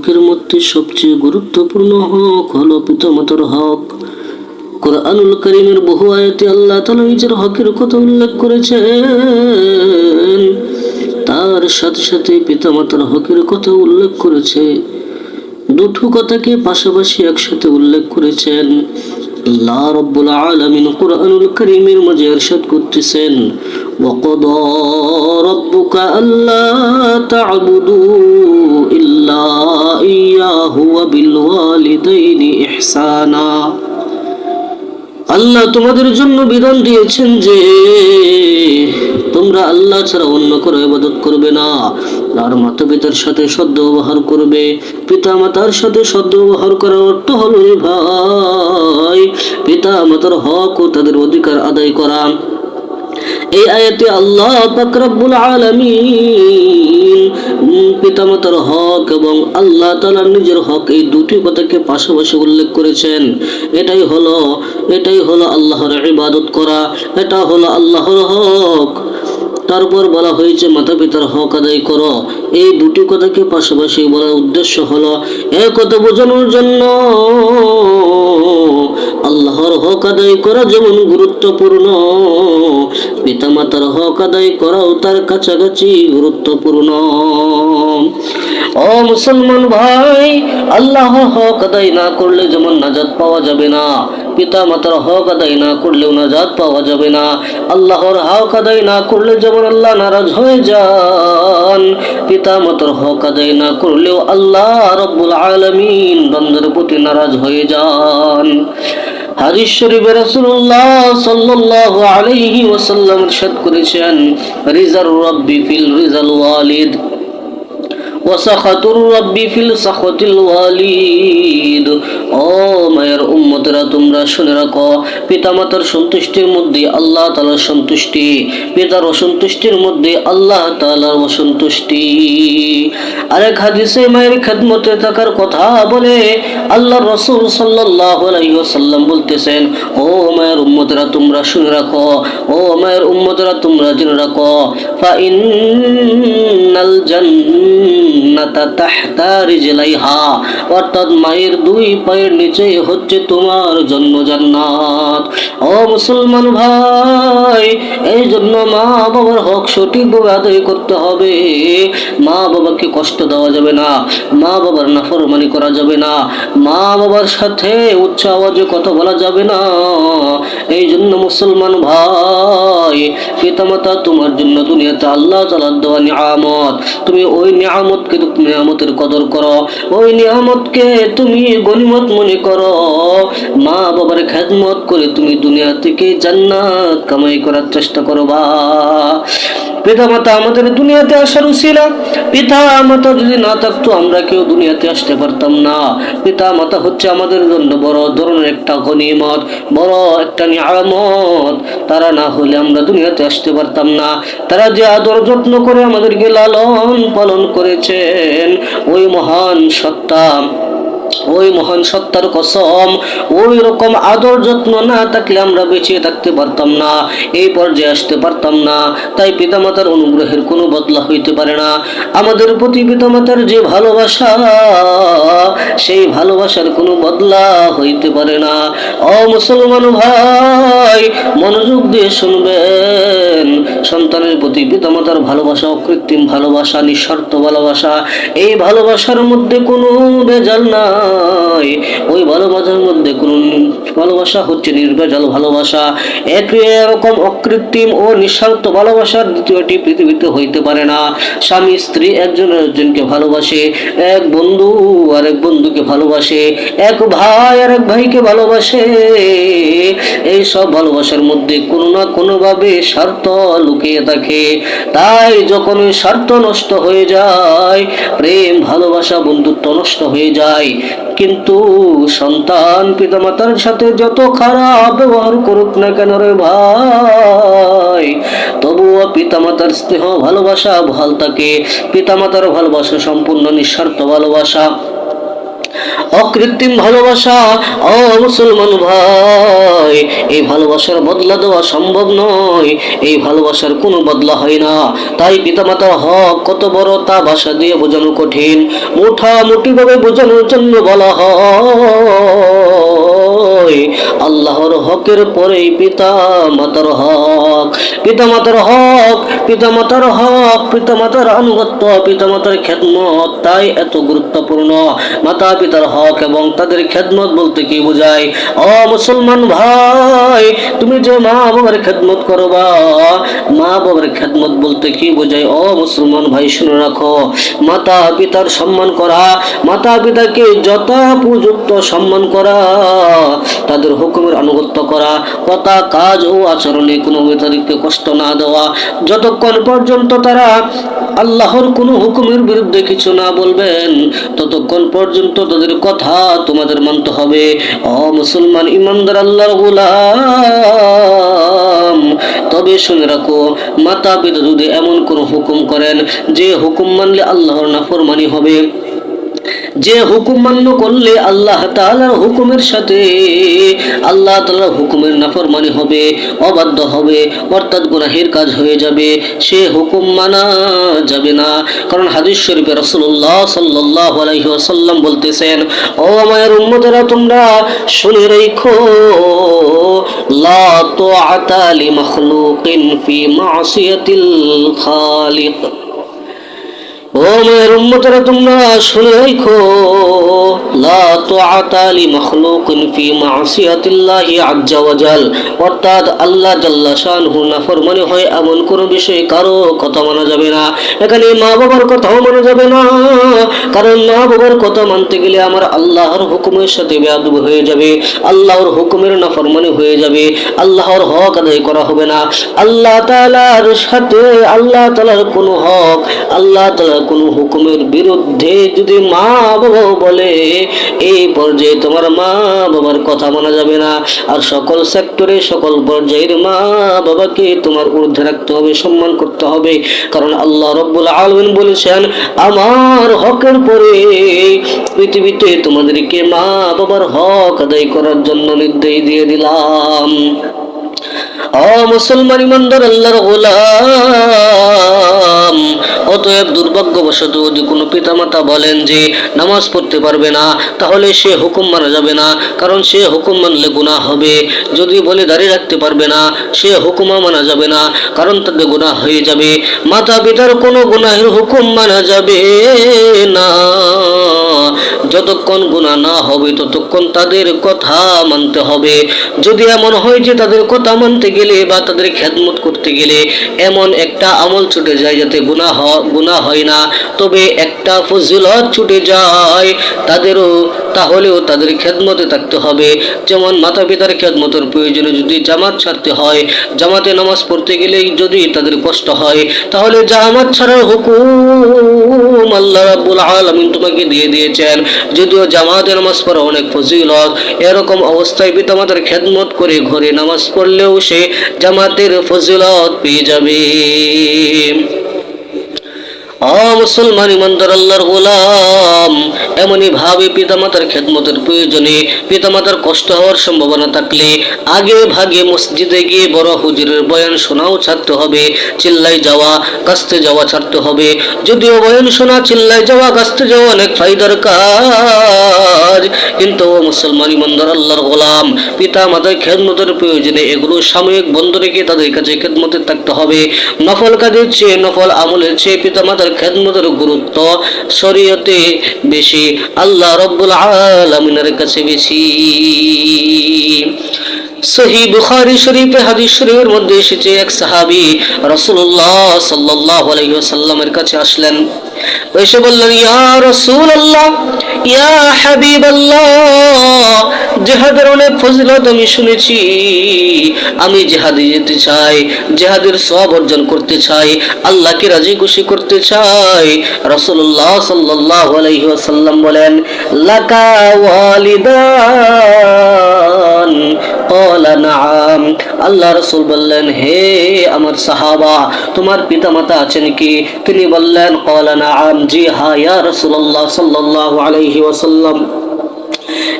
হকের মধ্যে সবচেয়ে গুরুত্বপূর্ণ হক হলো পিতামাতার হক। কোরআনুল করিমের বহু আয়াতে আল্লাহ তালা নিজের হকের কথা উল্লেখ করেছেন। তার সাথে সাথে পিতামাতার হকের কথা উল্লেখ করেছে। দুটো কথাকে পাশাপাশি একসাথে উল্লেখ করেছেন। আল্লাহ রব্বুল আলামিন কোরআনুল করিমের মাঝে ইরশাদ করতেছেন। وقضى ربك ألا تعبدوا إلا إياه وبالوالدين إحسانا আল্লাহ তোমাদের জন্য বিধান দিয়েছেন যে তোমরা আল্লাহ ছাড়া অন্য করে ইবাদত করবে না আর মাতা পিতার সাথে সদ্ব্যবহার করবে পিতা মাতার সাথে সদ্ব্যবহার করার অর্থ হলো রে ভাই পিতা মাতার হক ও তাদের অধিকার আদায় করা এই আয়াতে আল্লাহ পাক রব্বুল আলামিন পিতামাতার হক এবং আল্লাহ তাআলার নিজের হক এই দুটি কথাকে পাশাপাশি উল্লেখ করেছেন। এটাই হলো এটাই হলো আল্লাহর ইবাদত করা, এটা হলো আল্লাহর হক। তারপর বলা হয়েছে মাতা পিতার হক আদায় করো। এই দুটি কথাকে পাশাপাশি বলার উদ্দেশ্য হলো এক কথা বোঝানোর জন্য আল্লাহর হক আদায় করা যেমন গুরুত্বপূর্ণ, পিতামাতার হক আদায় করাও তার কাছাকাছি গুরুত্বপূর্ণ। ও মুসলমান ভাই আল্লাহর হক আদায় না করলে যেমন নাজাত পাওয়া যাবে না পিতা মাতার হক আদায় না করলেও নাজাত পাওয়া যাবে না। আল্লাহর হক আদায় না করলে যেমন আল্লাহ নারাজ হয়ে যান পিতা মাতার হক আদায় না করলেও আল্লাহ রব্বুল আলমিন বান্দার প্রতি নারাজ হয়ে যান। হাদিস শরীফে রাসূলুল্লাহ সাল্লাল্লাহু আলাইহি ওয়াসাল্লাম ইরশাদ করেছেন, রিজার রাব্বি ফিল রিজাল ওয়ালিদ। ও মায়ের উম্মতেরা, তোমরা শুনে রাখো, পিতামাতার সন্তুষ্টির মধ্যে আল্লাহ তাআলার সন্তুষ্টি, পিতার অসন্তুষ্টির মধ্যে আল্লাহ তাআলার অসন্তুষ্টি। আরেক হাদিসে মায়ের খেদমতে থাকার কথা বলে আল্লাহ রসুল সাল্লাল্লাহু আলাইহি ওয়াসাল্লাম বলতেছেন, ও মায়ের উম্মতেরা, তোমরা শুনে রাখো, ও মায়ের উম্মতেরা, তোমরা জেনে রাখো, ফা ইন্নাল জান্নাতা তাহতা রিজলাইহা, অর্থাৎ মায়ের দুই পায়ের নিচে হচ্ছে তোমার জন্য জান্নাত। ও মুসলমান ভাই এই জন্য মা বাবার হক সঠিকভাবে আদায় করতে হবে। মা বাবাকে কষ্ট দেওয়া যাবে না, মা বাবার নাফরমানি করা যাবে না, মা বাবার সাথে উচ্চ আওয়াজে কথা বলা যাবে না। এই জন্য মুসলমান ভাই, পিতামাতা তোমার জন্য দুনিয়াতে আল্লাহ তালার দেওয়া নিয়ামত। তুমি ওই নিয়ামতকে নিয়ামতের কদর করো। ওই নিয়ামতকে তুমি গনিমত মনে করো। মা বাবার খেদমত করে তুমি দুনিয়া থেকে জান্নাত কামাই করার চেষ্টা করো বা। পিতা মাতা আমাদের দুনিয়াতে আসার উচিলা পিতা মাতা যদি না থাকতো আমরা কেউ দুনিয়াতে আসতে পারতাম না। পিতা মাতা হচ্ছে আমাদের জন্য বড় ধরনের একটা গনিমত বড় একটা নিয়ামত। তারা না হলে আমরা দুনিয়াতে আসতে পারতাম না। তারা যে আদর যত্ন করে আমাদেরকে লালন পালন করেছেন, ওই মহান সত্তা। ওই মহান সত্তার কসম, ওই রকম আদর যত্ন না থাকলে আমরা বেঁচে থাকতে পারতাম না, এই পর্যায়ে আসতে পারতাম না, তাই পিতামাতার অনুগ্রহের কোনো বদলা হইতে পারে না। আমাদের প্রতি পিতামাতার যে ভালোবাসা, সেই ভালোবাসার কোনো বদলা হইতে পারে না। ও মুসলমান ভাই, মনোযোগ দিয়ে শুনবেন। সন্তানের প্রতি পিতামাতার ভালোবাসা, অকৃত্রিম ভালোবাসা, নিঃস্বার্থ ভালোবাসা, এই ভালোবাসার মধ্যে কোনো বেজাল নাই ওই ভালোবাসার মধ্যে কোনো ভালোবাসা হচ্ছে নির্বেজাল ভালোবাসা। এক এরকম অকৃত্রিম ও নিঃস্বার্থ ভালোবাসার দ্বিতীয়টি পৃথিবীতে হইতে পারে না। স্বামী, স্ত্রী, একজন একজনকে ভালোবাসে, এক বন্ধু আর এক বন্ধুকে ভালোবাসে, এক ভাই আর এক ভাইকে ভালোবাসে। এই সব ভালোবাসার মধ্যে কোনো না কোনোভাবে স্বার্থ লুকিয়ে থাকে। তাই যখন স্বার্থ নষ্ট হয়ে যায়, প্রেম, ভালোবাসা, বন্ধুত্ব নষ্ট হয়ে যায়। কিন্তু সন্তান পিতামাতার সাথে যত খারাপ ব্যবহার করুক না কেন রে ভাই, তবুও পিতামাতার স্নেহ ভালোবাসা, ভালো থাকে। পিতামাতার ভালোবাসা সম্পূর্ণ নিঃস্বার্থ ভালোবাসা। অকৃত্রিম ভালোবাসা, ও মুসলমান ভাই, এই ভালোবাসার বদলা দেওয়া সম্ভব নয়, এই ভালোবাসার কোনো বদলা হয় না। তাই পিতামাতার হক কত বড় তা ভাষা দিয়ে বোঝানো কঠিন। মোটামুটি ভাবে বোঝানোর জন্য বলা হয়। আল্লাহর হকের পরেই পিতা মাতার হক, পিতা মাতার হক, পিতা মাতার হক, পিতা মাতার আনুগত্য, পিতা মাতার খেদমত, তাই এত গুরুত্বপূর্ণ। মাতা পিতার হক এবং তাদের খেদমত বলতে কি বোঝায়? অ মুসলমান ভাই, তুমি যে মা বাবার খেদমত করবা মা বাবার খেদমত বলতে কি বোঝায়? অ মুসলমান ভাই, শুনে রাখো। মাতা পিতার সম্মান করা, মাতা পিতাকে যথাপযুক্ত সম্মান করা তাদের হুকুমের আনুগত্য করা, কথা, কাজ ও আচরণে কোনো তাদেরকে কষ্ট না দেওয়া। যতক্ষণ পর্যন্ত তারা আল্লাহর কোনো হুকুমের বিরুদ্ধে কিছু না বলবেন, ততক্ষণ পর্যন্ত তাদের কথা তোমাদের মানতে হবে। ও মুসলমান ইমানদার আল্লাহর গোলাম, তবে শুনে রাখো মাতা পিতা যদি এমন কোনো হুকুম করেন, যে হুকুম মানলে আল্লাহর নাফরমানি হবে। যে হুকুম মান্য করলে আল্লাহ তাআলার হুকুমের সাথে আল্লাহ তাআলার হুকুমের নাফরমানি হবে, অবাধ্য হবে, অর্থাৎ গুনাহের কাজ হয়ে যাবে। সে হুকুম মানা যাবে না। কারণ হাদিস শরীফে রাসূলুল্লাহ সাল্লাল্লাহু আলাইহি ওয়াসাল্লাম বলতেছেন, ও আমার উম্মতেরা, তোমরা শুনে রেখো, লা তুআতা লি মাখলুকিন ফি মাসিয়াতিল খালিক। ও মেয়ের উম্মতেরা, তোমরা শুনে রাখো লা তুআতা লি মাখলুকিন ফি মাসিয়াতিল্লাহি আজ্জা ওয়া জাল। অর্থাৎ আল্লাহ জাল্লা শানহু নাফরমানি হয় এমন কোন বিষয়ে কারও কথা মানা যাবে না। এখানে মা বাবার কথাও মানা যাবে না। কারণ মা বাবার কথা মানতে গেলে আমার আল্লাহর হুকুমের সাথে বেয়াদব হয়ে যাবে। আল্লাহর হুকুমের নাফরমানি হয়ে যাবে। আল্লাহর হক আদায় করা হবে না। আল্লাহ তাআলার সাথে, আল্লাহ তাআলার কোনো হক, আল্লাহ তাআলার কোনো হুকুমের বিরুদ্ধে যদি মা বাবা বলে, এই পর্যায়ে তোমার মা বাবার কথা মানা যাবে না। আর সকল সেক্টরে সকল পর্যায়ের মা বাবাকে তোমার ঊর্ধ্বে রাখতে হবে, সম্মান করতে হবে। কারণ আল্লাহ রব্বুল আলমিন বলেছেন, আমার হকের পরে পৃথিবীতে তোমাদেরকে মা বাবার হক আদায় করার জন্য নির্দেশ দিয়ে দিলাম। ও মুসলমান ইমানদার, আল্লাহর গোলাম অতএব দুর্ভাগ্যবশত যদি কোনো পিতামাতা বলেন যে নামাজ পড়তে পারবে না, তাহলে সে হুকুম মানা যাবে না, কারণ সে হুকুম মানলে গুনাহ হবে। যদি বলে দাঁড়িয়ে রাখতে পারবে না, সে হুকুমা মানা যাবে না, কারণ তাদের গুনাহ হয়ে যাবে। মাতা পিতার কোনো গুনাহের হুকুম মানা যাবে না। যতক্ষণ গুনাহ না হবে, ততক্ষণ তাদের কথা মানতে হবে। যদি এমন হয় যে তাদের কথা মানতে গেলে বা তাদের খেদমত করতে গেলে এমন একটা আমল ছুটে যায় যাতে গুনাহ হ- গুনাহ হয় না। তবে একটা ফজিলত ছুটে যায় তাদেরও, তাহলেও তাদের খেদমতে থাকতে হবে। যেমন মাতা পিতার খেদমতের প্রয়োজনে যদি জামাত ছাড়তে হয়, জামাতে নামাজ পড়তে গেলেই যদি তাদের কষ্ট হয়, তাহলে জামাত ছাড়ার হুকুম আল্লাহ রাব্বুল আলামিন তোমাকে দিয়ে দিয়েছেন। যদিও জামাতে নামাজ পড়া অনেক ফজিলত, এরকম অবস্থায় পিতামাতার খেদমত করে ঘরে নামাজ পড়লেও সে জামাতের ফজিলত পেয়ে যাবে। ও মুসলমান ইমানদার আল্লাহর গোলাম এমনই ভাবে পিতামাতার খেদমতের প্রয়োজনে, পিতামাতার কষ্ট হওয়ার সম্ভাবনা থাকলে আগে ভাগে মসজিদে গিয়ে বড় হুজুরের বয়ান শোনাও ছাড়তে হবে চিল্লাই যাওয়া, কাস্তে যাওয়া ছাড়তে হবে। যদিও বয়ান শোনা চিল্লাই যাওয়া, কাস্তে যাওয়া অনেক ফায়দার কাজ, কিন্তু মুসলমান ইমানদার আল্লাহর গোলাম পিতা মাতার খেদমতের প্রয়োজনে এগুলো সাময়িক বন্ধ রেখে তাদের কাছে খেদমতে থাকতে হবে। নফল কাজের চেয়ে, নফল আমলের চেয়ে পিতা মাতার খেদমতের গুরুত্ব শরীয়তে বেশি। আল্লাহ রব্বুল আলমিনের কাছে বেশি। সহি বুখারী শরীফে হাদিস শরীফের মধ্যে এসেছে, এক সাহাবী রাসূলুল্লাহ সাল্লাল্লাহু আলাইহি ওয়াসাল্লামের কাছে আসলেন। এসে বললেন, ইয়া রাসূলুল্লাহ, ইয়া হাবিবাল্লাহ জিহাদের অনেক ফজিলত আমি শুনেছি। আমি জিহাদে যেতে চাই, জেহাদের সব অর্জন করতে চাই, আল্লাহকে রাজি খুশি করতে চাই। রাসূলুল্লাহ সাল্লাল্লাহু আলাইহি ওয়াসাল্লাম বলেন, লাকা ওয়ালিদান? আল্লাহ রাসূল বললেন, হে আমার সাহাবা, তোমার পিতামাতা আছেন কি? তিনি বললেন, ক্বালা, নাআম। জি হ্যাঁ ইয়া রাসূলুল্লাহ সাল্লাল্লাহু আলাইহি ওয়াসাল্লাম।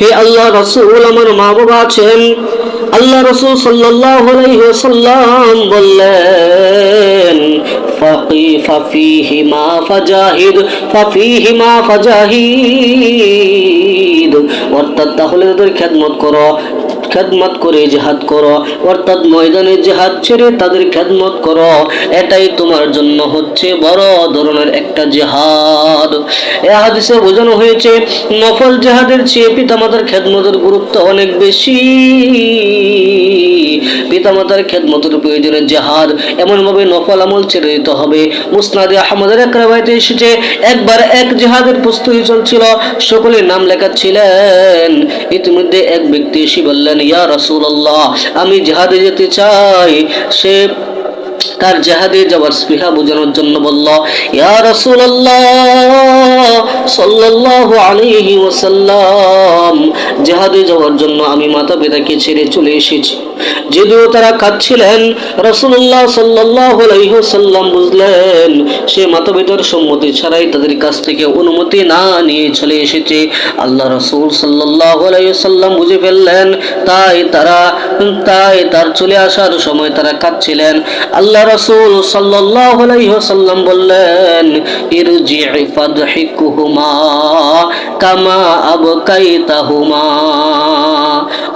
হে আল্লাহ রসুল, আমার মা বাবা আছেন। আল্লাহ রসুল সাল্লাহ সাল্লাম বললেন অর্থাৎ তাহলে তাদের খেদমত করো। খেদমত করে জেহাদ করো। অর্থাৎ ময়দানে জেহাদ ছেড়ে তাদের খেদমত করো। এটাই তোমার জন্য হচ্ছে বড় ধরনের একটা জেহাদ। এ হাদিসে বোঝানো হয়েছে, নফল জেহাদের চেয়ে পিতামাতার খেদমতের গুরুত্ব অনেক বেশি। পিতামাতার খেদমতের প্রয়োজনে জেহাদ এমনভাবে নফল আমল ছেড়ে দিতে হবে। মুসনাদে আহমদের এক রাবাইতে এসেছে, একবার এক জেহাদের প্রস্তুতি চলছিল, সকলের নাম লেখাচ্ছিলেন ইতিমধ্যে এক ব্যক্তি এসে বললেন ইয়া রসুল্লাহ আমি জিহাদে যেতে চাই সে তার জেহাদে যাওয়ার স্পৃহা বোঝানোর জন্য বলল, ইয়া রাসূলুল্লাহ, সাল্লাল্লাহু আলাইহি ওয়াসাল্লাম, জেহাদে যাওয়ার জন্য আমি মাতা পিতাকে ছেড়ে চলে এসেছি। যদিও তারা কাঁদছিলেন, রাসূলুল্লাহ সাল্লাল্লাহু আলাইহি ওয়াসাল্লাম বুঝলেন, সে মাতা পিতার সম্মতি ছাড়াই তাদের কাছ থেকে অনুমতি না নিয়ে চলে এসেছে। আল্লাহ রসুল সাল্লাল্লাহু আলাইহি ওয়াসাল্লাম বুঝে ফেললেন, তাই তারা, তাই তার চলে আসার সময় তারা কাঁদছিলেন। আল্লাহ রাসূল সাল্লাল্লাহু বললেন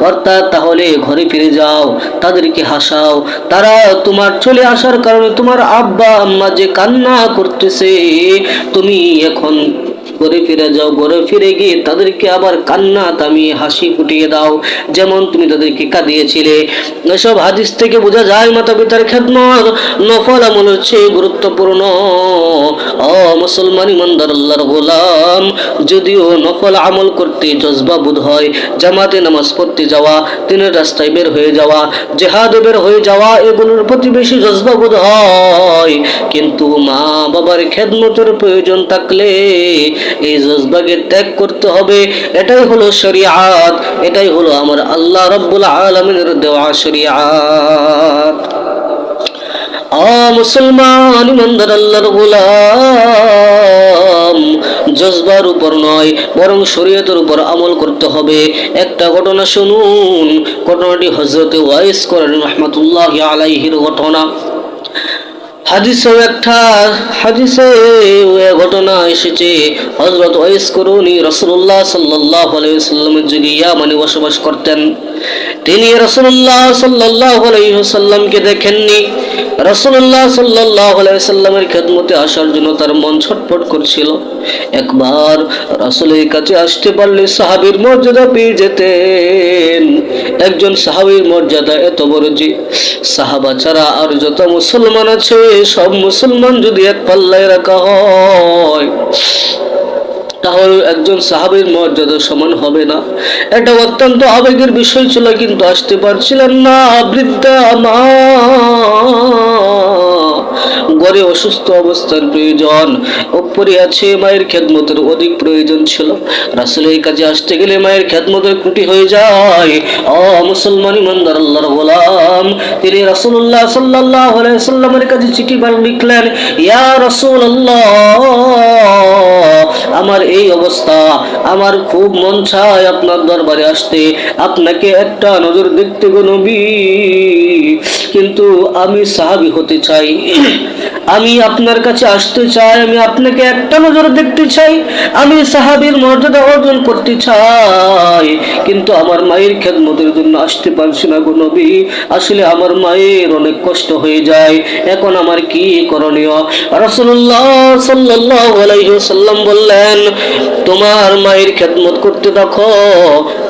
অর্থাৎ তাহলে ঘরে ফিরে যাও, তাদেরকে হাসাও। তারা তোমার চলে আসার কারণে তোমার আব্বা আম্মা যে কান্না করতেছে, তুমি এখন ঘরে ফিরে যাও, ঘরে ফিরে গিয়ে তাদেরকে আবার কান্না থামিয়ে হাসি ফুটিয়ে দাও, যেমন তুমি তাদেরকে কাঁদিয়েছিলে। এসব হাদিস থেকে বোঝা যায় মাতা পিতার খেদমত নফল আমল হচ্ছে গুরুত্বপূর্ণ। ও মুসলমান ইমানদার, আল্লাহর গোলাম, যদিও নফল আমল করতে জজবা বোধ হয়, জামাতে নামাজ পড়তে যাওয়া, দিনের রাস্তায় বের হয়ে যাওয়া, জেহাদে বের হয়ে যাওয়া, এগুলোর প্রতি বেশি জজবা বোধ হয়। কিন্তু মা বাবার খেদমতের প্রয়োজন থাকলে এই জজবাকে ত্যাগ করতে হবে। এটাই হলো শরিয়াত, এটাই হলো আমার আল্লাহ রব্বুল আলমিনের দেওয়া শরিয়াত। মুসলমান ইমানদার আল্লাহর গোলাম, জজবার উপর নয়, বরং শরীয়তের উপর আমল করতে হবে। একটা ঘটনা শুনুন, ঘটনাটি হজরতে ওয়াইস করেন রহমতুল্লাহ আলাইহির ঘটনা। হাদিসেও একটা হাদিসে ঘটনা এসেছে। হজরত ওয়েস করুনি রসুল্লাহ সাল্লাহ আলাইসাল্লামের যুগে ইয়ামানে বসবাস করতেন। তিনি রসুল্লাহ সাল্লাহ আলাইসাল্লামকে দেখেননি। রসুল্লাহ সাল্লাহ আলাইসাল্লামের খেদমতে আসার জন্য তার মন ছটফট করছিল। একবার রাসুলের কাছে আসতে পারলে সাহাবীর মর্যাদা পেয়ে যেতেন। একজন সাহাবির মর্যাদা এত বড় যে সাহাবা ছাড়া আর যত মুসলমান আছে, সব মুসলমান যদি এক পাল্লায় রাখা হয়, তাহলে একজন সাহাবের মর্যাদা সমান হবে না। এটা অত্যন্ত আবেগের বিষয় ছিল, কিন্তু আসতে পারছিলেন না, বৃদ্ধা মা গড়ে অসুস্থ অবস্থার প্রয়োজন। ওপরে আছে মায়ের খেদমতের অধিক প্রয়োজন ছিল। রাসুলের কাছে আসতে গেলে মায়ের খেদমতের ত্রুটি হয়ে যায়। অ মুসলমান ইমানদার আল্লাহর গোলাম, তিনি রাসুল্লাহ সাল্লাহ সাল্লামের কাছে চিঠি লিখলেন, ইয়া রসুল আমার এই অবস্থা, আমার খুব মন চায় আপনার দরবারে আসতে। আপনাকে একটা নজর দেখতে গো নবী। কিন্তু আমি সাহাবি হতে চাই। আমি আপনার কাছে আসতে চাই, আমি আপনাকে একটা নজর দেখতে চাই, আমি সাহাবির মর্যাদা অর্জন করতে চাই। কিন্তু আমার মায়ের খেদমতের জন্য আসতে পারছি না গো নবী। আসলে আমার মায়ের অনেক কষ্ট হয়ে যায়। এখন আমার কি করণীয়? রাসূলুল্লাহ সাল্লাল্লাহু আলাইহি সাল্লাম বললেন, তোমার মায়ের খেদমত করতে দেখো,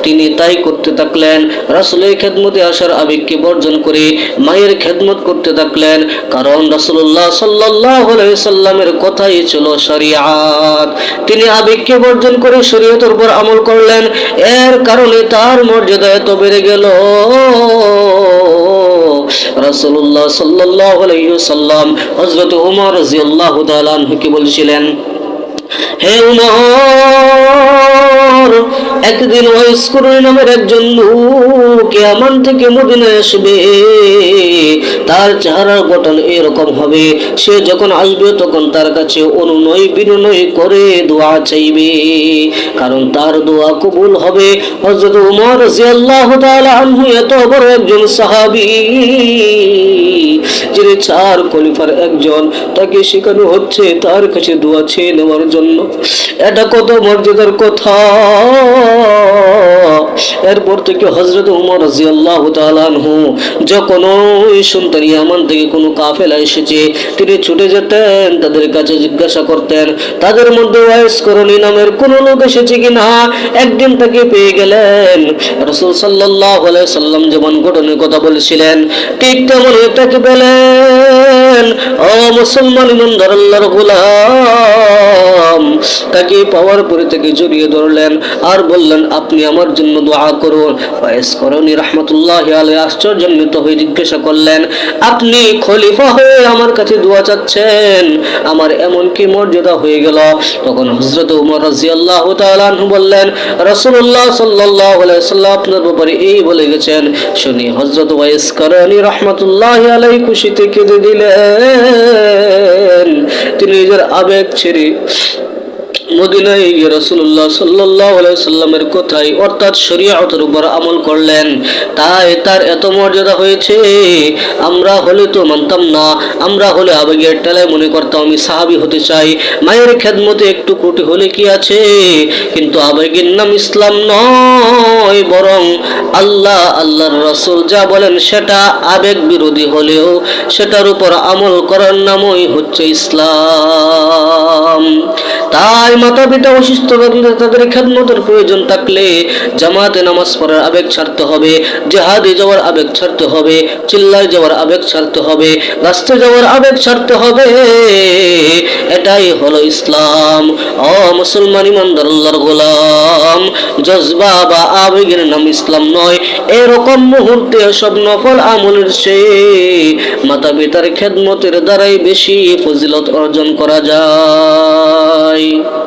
তিনি তাই করতে থাকলেন। রাসূলের খেদমতে আসার আবেগকে বর্জন করে মায়ের খেদমত করতে থাকলেন, কারণ আলাইহি সাল্লামের কথাই ছিল শরিয়াত। তিনি আবেগকে বর্জন করে শরীয়তের উপর আমল করলেন, এর কারণে তার মর্যাদা এত বেড়ে গেল। রাসূলুল্লাহ সাল্লাল্লাহু আলাইহি সাল্লাম হযরত ওমর রাদিয়াল্লাহু তাআলা আনহুকে বলছিলেন হে উমর, একদিন নামের একজন লোক ইয়ামান থেকে মদিনায় আসবে, তার চেহারার গঠন এরকম হবে। সে যখন আসবে, তখন তার কাছে অনুনয় বিনয় করে দোয়া চাইবে, কারণ তার দোয়া কবুল হবে। হযরত উমর রাদিয়াল্লাহু তাআলা এত বড় একজন সাহাবী, যিনি চার খলিফার একজন, তাকে শেখানো হচ্ছে তার কাছে দোয়া চেয়ে নেওয়ার জন্য। এটা কত মর্যাদার কথা। এরপর থেকে হজরত উমর আনহু যখন ওই সন্তান ইয়ামান থেকে কোনো কাফেলা এসেছে, তিনি ছুটে যেতেন, তাদের কাছে জিজ্ঞাসা করতেন, তাদের মধ্যে ওয়াইস করণী নামের কোন লোক এসেছে কিনা একদিন তাকে পেয়ে গেলেন। রসুল আলাইহি সাল্লাম যেমন ঘটনার কথা বলেছিলেন, ঠিক তেমন তাকে পেলেন। ও মুসলমান ইমানদার, আল্লাহর গোলাম তাকে পাওয়ার পরে তাকে জড়িয়ে ধরলেন। আর বললেন, আপনি আমার জন্য দোয়া করুন। ওয়াইস করণী রহমতুল্লাহ আলাই আশ্চর্যান্বিত হয়ে জিজ্ঞাসা করলেন, আপনি খলিফা হয়ে আমার কাছে দোয়া চাচ্ছেন? আমার এমন কি মর্যাদা হয়ে গেল? তখন হজরত উমর রাজিয়াল্লাহ তাআলাহু বললেন, রাসূলুল্লাহ সাল্লাল্লাহু আলাইহি সাল্লাম আপনার ব্যাপারে এই বলে গেছেন। শুনি হজরত ওয়াইস করণী রহমতুল্লাহ আলাই খুশিতে কেঁদে দিলেন। তিনি নিজের আবেগ ছেড়ে মদিনায় গিয়ে রাসূলুল্লাহ সাল্লাল্লাহু আলাইহি সাল্লামের কথাই অর্থাৎ শরীয়তের উপর আমল করলেন। তাই তার এত মর্যাদা হয়েছে, আমরা হলে তো মানতাম না, আমরা হলে আবেগের টেলায় মনে করতাম আমি সাহাবী হতে চাই। মায়ের খেদমতে একটু ত্রুটি হলে কি আছে? কিন্তু আবেগের নাম ইসলাম নয়, বরং আল্লাহ, আল্লাহর রাসূল যা বলেন সেটা আবেগ বিরোধী হলেও সেটার উপর আমল করার নামই হচ্ছে ইসলাম। তাই মাতা পিতা অসুস্থ থাকলে তাদের খেদমতের প্রয়োজন থাকলে জামাতে নামাজ পড়ার আবেগ ছাড়তে হবে, জেহাদে যাওয়ার আবেগ ছাড়তে হবে, চিল্লায় যাওয়ার আবেগ ছাড়তে হবে, রাস্তায় যাওয়ার আবেগ ছাড়তে হবে। এটাই হলো ইসলাম। ও মুসলমান ইমানদার আল্লাহর গোলাম। জজবা বা আবেগের নাম ইসলাম নয়। এরকম মুহূর্তে সব নফল আমলের সে মাতা পিতার খেদমতের দ্বারাই বেশি ফজিলত অর্জন করা যায়। হয়